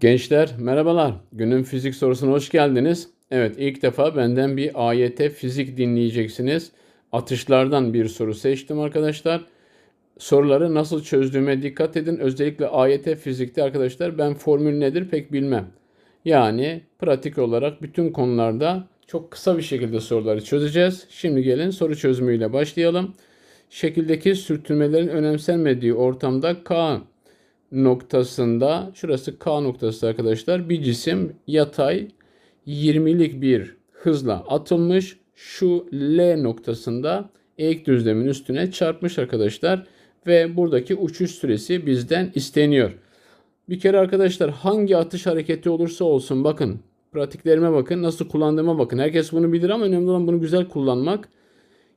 Gençler merhabalar. Günün fizik sorusuna hoş geldiniz. Evet ilk defa benden bir AYT fizik dinleyeceksiniz. Atışlardan bir soru seçtim arkadaşlar. Soruları nasıl çözdüğüme dikkat edin. Özellikle AYT fizikte arkadaşlar ben formül nedir pek bilmem. Yani pratik olarak bütün konularda çok kısa bir şekilde soruları çözeceğiz. Şimdi gelin soru çözümüyle başlayalım. Şekildeki sürtünmelerin önemsenmediği ortamda K noktasında şurası K noktası arkadaşlar bir cisim yatay 20'lik bir hızla atılmış şu L noktasında eğik düzlemin üstüne çarpmış arkadaşlar ve buradaki uçuş süresi bizden isteniyor. Bir kere arkadaşlar hangi atış hareketi olursa olsun bakın pratiklerime bakın nasıl kullandığıma bakın. Herkes bunu bilir ama önemli olan bunu güzel kullanmak.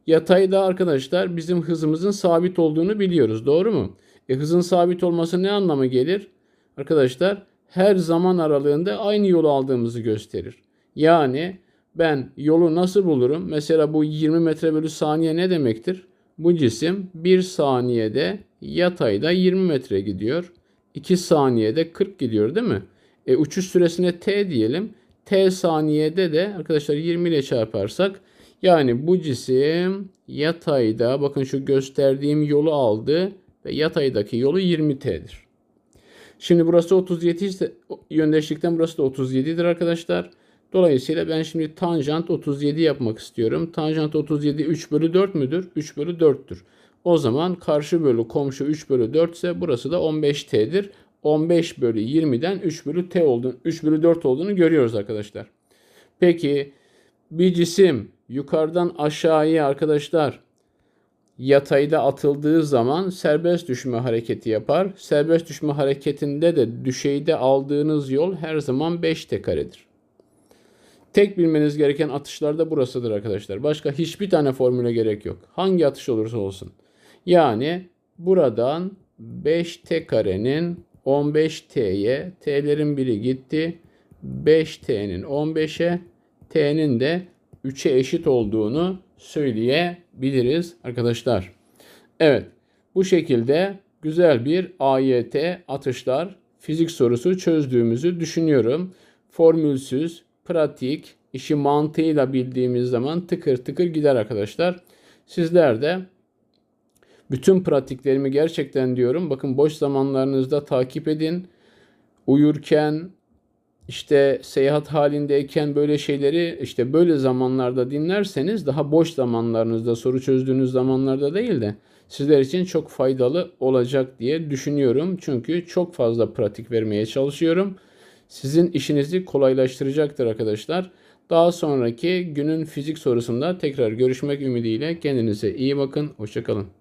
Yatayda arkadaşlar bizim hızımızın sabit olduğunu biliyoruz. Doğru mu? E, hızın sabit olması ne anlama gelir? Arkadaşlar her zaman aralığında aynı yolu aldığımızı gösterir. Yani ben yolu nasıl bulurum? Mesela bu 20 metre bölü saniye ne demektir? Bu cisim 1 saniyede yatayda 20 metre gidiyor. 2 saniyede 40 gidiyor değil mi? E, uçuş süresine t diyelim. T saniyede de arkadaşlar 20 ile çarparsak yani bu cisim yatayda bakın şu gösterdiğim yolu aldı ve yataydaki yolu 20T'dir. Şimdi burası 37 ise yöndeşlikten burası da 37'dir arkadaşlar. Dolayısıyla ben şimdi tanjant 37 yapmak istiyorum. Tanjant 37 3 bölü 4 müdür? 3 bölü 4'tür. O zaman karşı bölü komşu 3 bölü 4 ise burası da 15T'dir. 15 bölü 20'den 3 bölü T olduğunu, 3 bölü 4 olduğunu görüyoruz arkadaşlar. Peki bir cisim yukarıdan aşağıya arkadaşlar yatayda atıldığı zaman serbest düşme hareketi yapar. Serbest düşme hareketinde de düşeyde aldığınız yol her zaman 5t karedir. Tek bilmeniz gereken atışlar da burasıdır arkadaşlar. Başka hiçbir tane formüle gerek yok. Hangi atış olursa olsun. Yani buradan 5t karenin 15t'ye t'lerin biri gitti. 5t'nin 15'e t'nin de 3'e eşit olduğunu söyleyebiliriz arkadaşlar. Evet bu şekilde güzel bir AYT atışlar fizik sorusu çözdüğümüzü düşünüyorum. Formülsüz, pratik, işi mantığıyla bildiğimiz zaman tıkır tıkır gider arkadaşlar. Sizler de bütün pratiklerimi gerçekten diyorum. Bakın boş zamanlarınızda takip edin. Uyurken, işte seyahat halindeyken böyle şeyleri işte böyle zamanlarda dinlerseniz daha boş zamanlarınızda soru çözdüğünüz zamanlarda değil de sizler için çok faydalı olacak diye düşünüyorum. Çünkü çok fazla pratik vermeye çalışıyorum. Sizin işinizi kolaylaştıracaktır arkadaşlar. Daha sonraki günün fizik sorusunda tekrar görüşmek ümidiyle kendinize iyi bakın. Hoşçakalın.